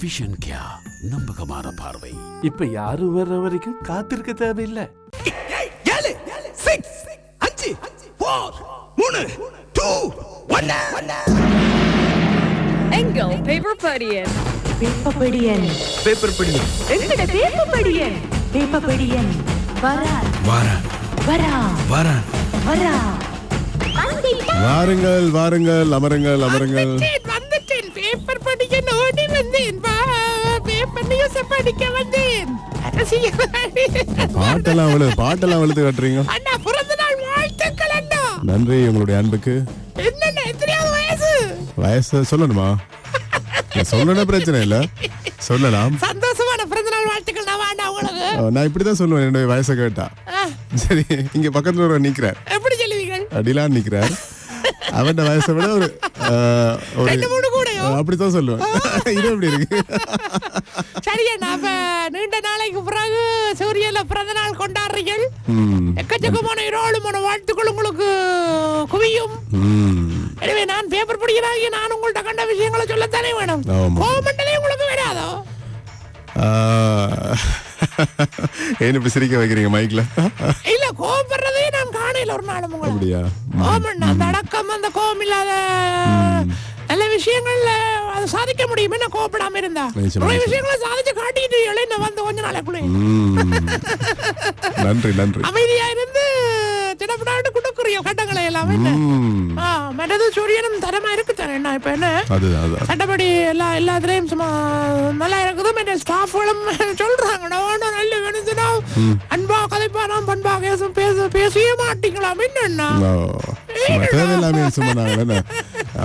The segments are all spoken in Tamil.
விஷன் கியா நம்பகமான பார்வை. இப்ப யாரும் வர்ற வரைக்கும் காத்திருக்க தேவையில்லை. ஏழு சிக்ஸ் அஞ்சு ஃபோர் மூணு டூ ஒன்னு எங்கள் பேப்பர் படியன் பேப்பபடியன் பேப்பர் படி எங்கட பேப்பபடியன் பேப்பபடியன் வரா வாரன் வரா வாரன் வரா வாருங்கள் வாருங்கள் அமருங்கள் அமருங்கள் வந்தேன் வந்தேன் அரசியல் பாட்டெல்லாம் அவ்வளவு பாட்டெல்லாம் வெளுத்து கட்டுறீங்க அண்ணா பிறந்த நாள் வாழ்த்துக்கள் அண்ணா நன்றி உங்களுடைய அன்புக்கு எத்தனையாவது வயசு வயசு சொல்லணுமா சொல்லணும் பிரச்சனை இல்ல சொல்லலாம் சந்தோஷமான பிறந்த நாள் வாழ்த்துக்கள் நான் வேண்டாம் உங்களுக்கு அஹ், நான் இப்படிதான் சொல்லுவேன் என்னுடைய வயசை கேட்டா சரி இங்க பக்கத்துல ஒரு நிக்கிறார் எப்படி சொல்லுவீங்கள் அடிலாம் நிக்கிறார் அவன் வயசை விட ஒரு ஒரு அப்படித்தான் சொல்லுவேன். இது எப்படி இருக்கு? சரி அண்ணா அப்ப நீண்ட நாளைக்கு பிறகு சூரியல பிறந்த நாள் கொண்டாடுறீர்கள். எக்கச்சக்கமான இரோளுமான வாழ்த்துக்கள் உங்களுக்கு குவியும். எனவே நான் பேப்பர் படிக்கிறாங்க நான் உங்கள்ட்ட கண்ட விஷயங்களை சொல்லத்தானே வேணும். கோமண்டலே உங்களுக்கு வராதோ? ஏன் இப்படி சிரிக்க வைக்கிறீங்க மைக்ல இல்ல கோபப்படுறதே நான் காணையில ஒரு நாள் உங்களை. அப்படியா? கோமண்ட் அந்த அடக்கம் அந்த கோபம் இல்லாத நல்ல விஷயங்கள்ல அது சாதிக்க முடியும் என்ன கோபப்படாம இருந்தா. நிறைய. விஷயங்களை சாதிச்சு காட்டிட்டு என்ன வந்து கொஞ்ச நாளைக்குள்ளே. நன்றி நன்றி. அமைதியா இருந்து திடப்படாண்டு குடுக்குறிய கட்டங்களை எல்லாம் என்ன? ம். ஆ, மற்றது சூரியனும் தரமா இருக்கு தானே என்ன இப்ப என்ன? சட்டப்படி எல்லா எல்லாத்துலயும் சும்மா நல்லா இருக்குது மற்ற ஸ்டாஃப்களும் சொல்றாங்க நான் நல்ல வேணுச்சுனா அன்பா கதைப்பாராம் பண்பா பேச பேச பேசவே சும்மா நாங்கள் என்ன?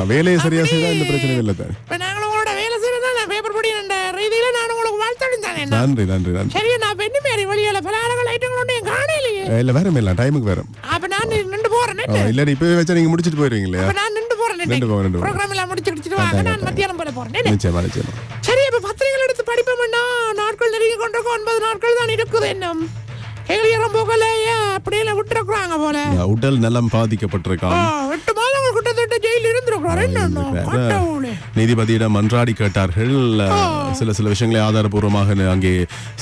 வேலையை சரியா செய்தா இந்த பிரச்சனை இல்லை தானே. இப்ப நாங்களும் உங்களோட வேலை செய்யறதா பேப்பர் படி என்ற ரீதியில நான் உங்களுக்கு வாழ்த்தடும் தானே? நன்றி நன்றி நன்றி. சரி நான் பெண்ணு மாரி வழியில பலகாரங்கள் ஐட்டங்களோட என் காணையிலேயே இல்ல வேற இல்லை டைமுக்கு வேற அப்ப நான் நின்று போறேன்? இல்ல இப்பவே வச்சா நீங்க முடிச்சிட்டு போயிருவீங்க இல்லையா? நான் நின்று போறேன் நின்று போங்க. ப்ரோக்ராம் எல்லாம் முடிச்சு முடிச்சிட்டு வாங்க நான் மத்தியானம் போல போறேன்? நிச்சயமா நிச்சயமா. சரி அப்ப பத்திரிகைகள் எடுத்து படிப்போம்னா நாட்கள் நெருங்கி கொண்டிருக்கும் ஒன்பது நாட்கள் தான் இருக்குது என்ன எங்களியரம் போகலையே? அப்படியே விட்டுருக்குறாங்க போல. உடல் நலம் ஆ, நீதிபதியிடம் மன்றாடி கேட்டார்கள். சில சில விஷயங்களை ஆதாரபூர்வமாக அங்கே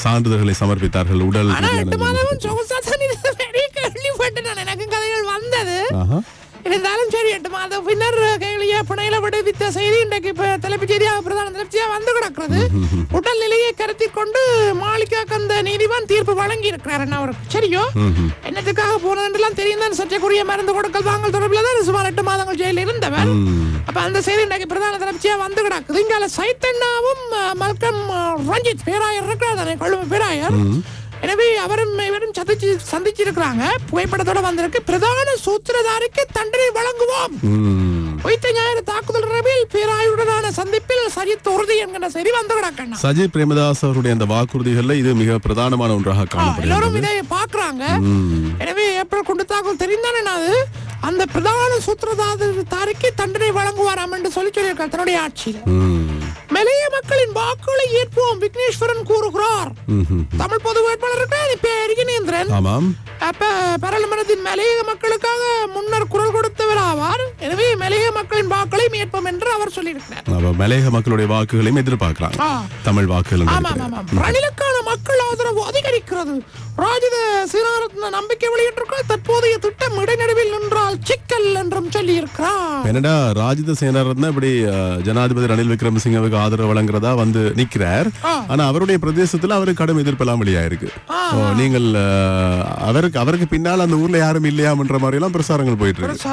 சான்றிதழ்களை சமர்ப்பித்தார்கள். உடல். இருந்தாலும் சரி எட்டு மாதம் பின்னர் கையிலேயே பிணையில விடுவித்த செய்தி இன்றைக்கு தலைப்பு செய்தியாக பிரதான தலைப்பியா வந்து கிடக்கிறது உடல் நிலையை கருத்தில் கொண்டு மாளிகா கந்த நீதிவான் தீர்ப்பு வழங்கி இருக்கிறார் என்ன அவருக்கு. சரியோ? என்னத்துக்காக போனதெல்லாம் தெரியும் தான் சர்ச்சைக்குரிய மருந்து கொடுக்கல் வாங்கல் தொடர்பில் தான் சுமார் எட்டு மாதங்கள் ஜெயிலில் இருந்தவர். அப்ப அந்த செய்தி இன்றைக்கு பிரதான தலைப்பியா வந்து கிடக்குது இங்கால சைத்தன்னாவும் அஹ், மல்கம் ரஞ்சித் பேராயர் இருக்கிறார் தானே கொள்ளும் பேராயர். எனவே அவரும் இவரும் சந்திச்சு சந்திச்சிருக்கிறாங்க. புகைப்படத்தோட வந்திருக்கு. பிரதான சூத்திரதாரிக்கு தண்டனை வழங்குவோம். வைத்த ஞாயிறு தாக்குதல் ரவில் பேராயுடனான என்கிற செய்தி வந்து கிடக்கண்ணா சஜித் பிரேமதாஸ் அவருடைய அந்த வாக்குறுதிகள்ல இது மிக பிரதானமான ஒன்றாக எல்லாரும் காணப்படுகிறது. இதை பாக்குறாங்க எனவே ஏப்ரல் குண்டு தாக்குதல் தெரிந்தானே அது? அந்த பிரதான சூத்திரதாரிக்கு தண்டனை வழங்குவாராம் என்று சொல்லி சொல்லியிருக்கார் தன்னுடைய ஆட்சியில். மலைய மக்களின் வாக்குகளை ஏற்போம் விக்னேஸ்வரன் கூறுகிறார். தமிழ் பொது வேட்பாளருக்கு இப்ப எரிகினேந்திரன் ஆமாம். அப்ப பாராளுமன்றத்தின் மலையக மக்களுக்காக முன்னர் குரல் கொடுத்தவர் ஆவார் எனவே மலையக மக்களின் வாக்களை ஏற்போம் என்று அவர் சொல்லியிருக்கிறார். மலையக மக்களுடைய வாக்குகளையும் எதிர்பார்க்கலாம். தமிழ் வாக்குகள் ரணிலுக்கான மக்கள் ஆதரவு அதிகரிக்கிறது. ராஜித சீனாரத்ன நம்பிக்கை வெளியிட்டிருக்க தற்போதைய திட்டம் இடைநடுவில் நின்றால் சிக்கல் என்றும் சொல்லியிருக்கிறார் என்னடா ராஜித சேனாரத்ன இப்படி ஜனாதிபதி ரணில் விக்ரமசிங்கவுக்கு ஆதரவு வழங்குறதா வந்து நிக்கிறார். ஆனா அவருடைய பிரதேசத்துல அவருக்கு கடும் எதிர்ப்பெல்லாம். ஓ, நீங்கள் அவருக்கு அவருக்கு பின்னால் அந்த ஊர்ல யாரும் இல்லையாமன்ற மாதிரி எல்லாம் பிரசாரங்கள் போயிட்டு இருக்கு.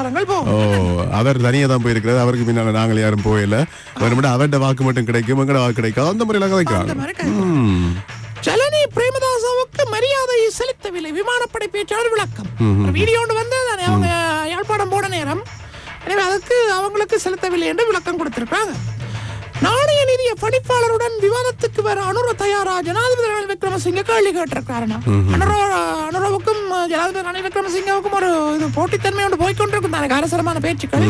அவர் தனியா தான் போயிருக்கிறார். அவருக்கு பின்னால நாங்கள் யாரும் போயில அவர்கிட்ட வாக்கு மட்டும் கிடைக்கும் எங்கட வாக்கு கிடைக்காது. அந்த மாதிரி எல்லாம் அந்த செலுத்தவில்லை விமானப்படை பேச்சாளர் விளக்கம். வீடியோ ஒன்று வந்து அவங்க யாழ்ப்பாணம் போன நேரம். எனவே அதுக்கு அவங்களுக்கு செலுத்தவில்லை என்று விளக்கம் கொடுத்திருக்காங்க நாணய நிதிய பணிப்பாளருடன் விவாதத்துக்கு வர அனுர தயாரா ஜனாதிபதி ரணில் விக்ரமசிங்க கேள்வி கேட்டிருக்காருனா அனுர அனுரவுக்கும் ஜனாதிபதி ரணில் விக்ரமசிங்கவுக்கும் ஒரு இது போட்டித்தன்மை ஒன்று போய்கொண்டிருக்கும் தானே அரசரமான பேச்சுக்கள்.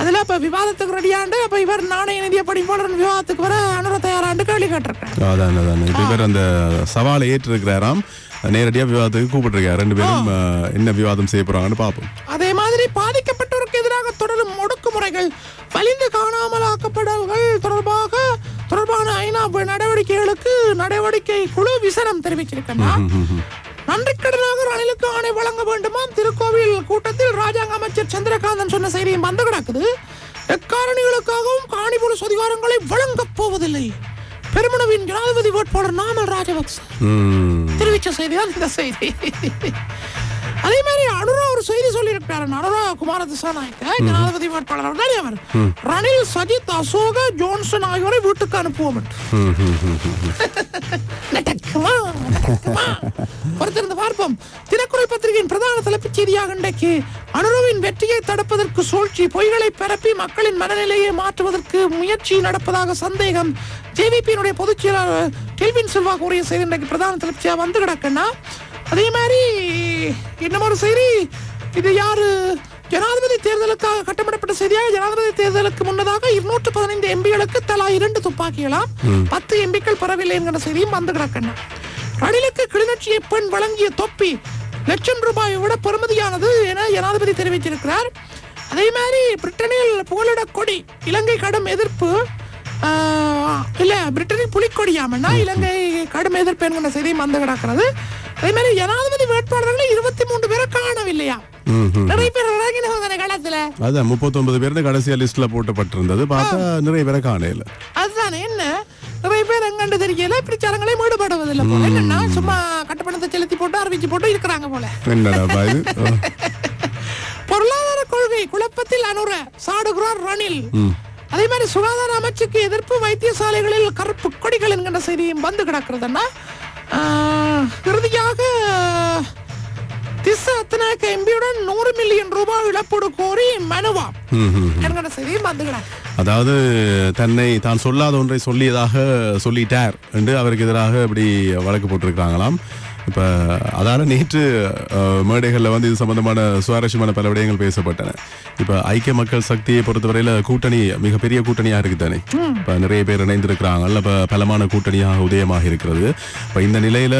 அதுல இப்ப விவாதத்துக்கு ரெடியாண்டு அப்ப இவர் நாணய நிதிய பணிப்பாளர் விவாதத்துக்கு வர அனுர தயாராண்டு கேள்வி கேட்டிருக்காரு அதான் அதான். இப்ப இவர் அந்த சவாலை ஏற்றிருக்கிறாராம். நேரடியா விவாதத்துக்கு கூப்பிட்டுருக்காரு. ரெண்டு பேரும் என்ன விவாதம் செய்ய போறாங்கன்னு பார்ப்போம். அதே மாதிரி பாதிக்கப்பட்டோருக்கு எதிராக தொடரும் ஒடுக்குமுறைகள். வலிந்து காணாமலாக்கப்படல்கள் தொடர்பாக தொடர்பான ஐநா நடவடிக்கைகளுக்கு நடவடிக்கை குழு விசனம் தெரிவிச்சிருக்கா நன்றிக்கடனாக ரணிலுக்கு ஆணை வழங்க வேண்டுமாம். திருக்கோவில் கூட்டத்தில் ராஜாங்க அமைச்சர் சந்திரகாந்தன் சொன்ன செய்தியும் வந்து கிடக்குது. எக்காரணிகளுக்காகவும் காணிபுர அதிகாரங்களை வழங்கப் போவதில்லை. பெருமனவின் ஜனாதிபதி வேட்பாளர் நாமல் ராஜபக்ச. ம். தெரிவிச்ச செய்தி தான் இந்த செய்தி. அதே மாதிரி அனுரா ஒரு செய்தி சொல்லியிருக்கிறார். அனுரா குமார திசாநாயக்க ஜனாதிபதி வேட்பாளர் தானே அவர் ரணில் சஜித் அசோக ஜோன்சன் ஆகியோரை வீட்டுக்கு அனுப்புவோம்? பொறுத்திருந்து பார்ப்போம். தினக்குரல் பத்திரிகையின் பிரதான தலைப்புச் செய்தியாக இன்றைக்கு அனுரவின் வெற்றியை தடுப்பதற்கு சூழ்ச்சி பொய்களை பரப்பி மக்களின் மனநிலையை மாற்றுவதற்கு முயற்சி நடப்பதாக சந்தேகம். ஜேவிபியினுடைய பொதுச் செயலாளர் கெல்வின் சில்வா கூறிய செய்தி இன்றைக்கு பிரதான தலைப்புச்சியா வந்து கிடக்குன்னா அதே மாதிரி இன்னும் ஒரு செய்தி. இது யாரு? ஜனாதிபதி தேர்தலுக்காக கட்டமிடப்பட்ட செய்தியாக ஜனாதிபதி தேர்தலுக்கு முன்னதாக இருநூற்று பதினைந்து எம்பிகளுக்கு தலா இரண்டு துப்பாக்கிகளாம். பத்து எம்பிக்கள் பெறவில்லை என்கிற செய்தியும் வந்து கிடக்கண்ணா ரணிலுக்கு கிளிநொச்சியை பெண் வழங்கிய தொப்பி லட்சம் ரூபாயை விட பெறுமதியானது என ஜனாதிபதி தெரிவிச்சிருக்கிறார் அதே மாதிரி பிரிட்டனில் புகலிட கொடி இலங்கை கடும் எதிர்ப்பு இல்ல பிரிட்டனில் புலிக்கொடியாமன்னா இலங்கை கடும் எதிர்ப்பு என்கிற செய்தியும் வந்து கிடக்கிறது. அதே மாதிரி ஜனாதிபதி வேட்பாளர்களை இருபத்தி மூன்று பேரை காணவில்லையா. நிறைய பேர் இறங்கினவங்க களத்துல அதான் முப்பத்தொன்பது பேர் கடைசியா லிஸ்ட்ல போட்டப்பட்டிருந்தது. பார்த்தா நிறைய பேரை காணையில அதுதானே என்ன? நிறைய பேர் எங்கண்டு தெரியல பிரச்சாரங்களே ஈடுபடுவதில்லை போல. என்னன்னா சும்மா கட்டுப்பணத்தை செலுத்தி போட்டு அறிவிச்சு போட்டு இருக்கிறாங்க போல. பொருளாதார கொள்கை குழப்பத்தில் அனுர சாடுகிறார் ரணில். அதே மாதிரி சுகாதார அமைச்சுக்கு எதிர்ப்பு வைத்தியசாலைகளில் கருப்பு கொடிகள் என்கின்ற செய்தியும் வந்து கிடக்கிறதுன்னா இறுதியாக திச அத்தனாக்க எம்பியுடன் நூறு மில்லியன் ரூபாய் இழப்பீடு கோரி மனுவா. என்கிற செய்தியும் வந்து கிடக்கு அதாவது தன்னை தான் சொல்லாத ஒன்றை சொல்லியதாக சொல்லிட்டார் என்று அவருக்கு எதிராக இப்படி வழக்கு போட்டிருக்கிறாங்களாம் இப்ப அதால நேற்று மேடைகள்ல வந்து இது சம்பந்தமான சுவாரஸ்யமான பல விடயங்கள் பேசப்பட்டன. இப்ப ஐக்கிய மக்கள் சக்தியை பொறுத்தவரையில கூட்டணி மிகப்பெரிய கூட்டணியா இருக்கு தானே? இப்ப நிறைய பேர் இணைந்திருக்கிறாங்க. இப்ப பலமான கூட்டணியாக உதயமாக இருக்கிறது. இப்ப இந்த நிலையில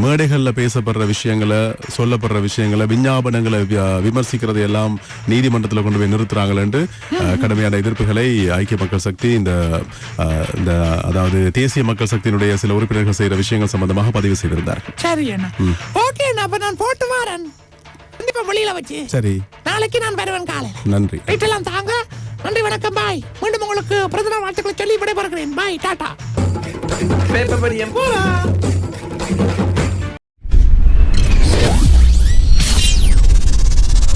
மேடைகள்ல பேசப்படுற விஷயங்களை சொல்லப்படுற விஷயங்களை விஞ்ஞாபனங்களை விமர்சிக்கிறது எல்லாம் நீதிமன்றத்தில் கொண்டு போய் நிறுத்துறாங்களேன்னு அஹ், கடுமையான எதிர்ப்புகளை ஐக்கிய மக்கள் சக்தி இந்த இந்த அதாவது தேசிய மக்கள் சக்தியினுடைய சில உறுப்பினர்கள் செய்யற விஷயங்கள் சம்பந்தமாக பதிவு செய்திருந்தார். சரி அண்ணா. ஓகே அண்ணா அப்ப நான் போட்டு வரேன். கண்டிப்பா வெளியில வச்சு. சரி. நாளைக்கு நான் வருவேன் காலையில. நன்றி. வீட்டெல்லாம் தாங்க. நன்றி வணக்கம் பாய். மீண்டும் உங்களுக்கு பிறந்தநாள் வாழ்த்துக்களை சொல்லி விடைபெறுகிறேன். பாய் டாடா. பேப்பர் படியம் போலாம்.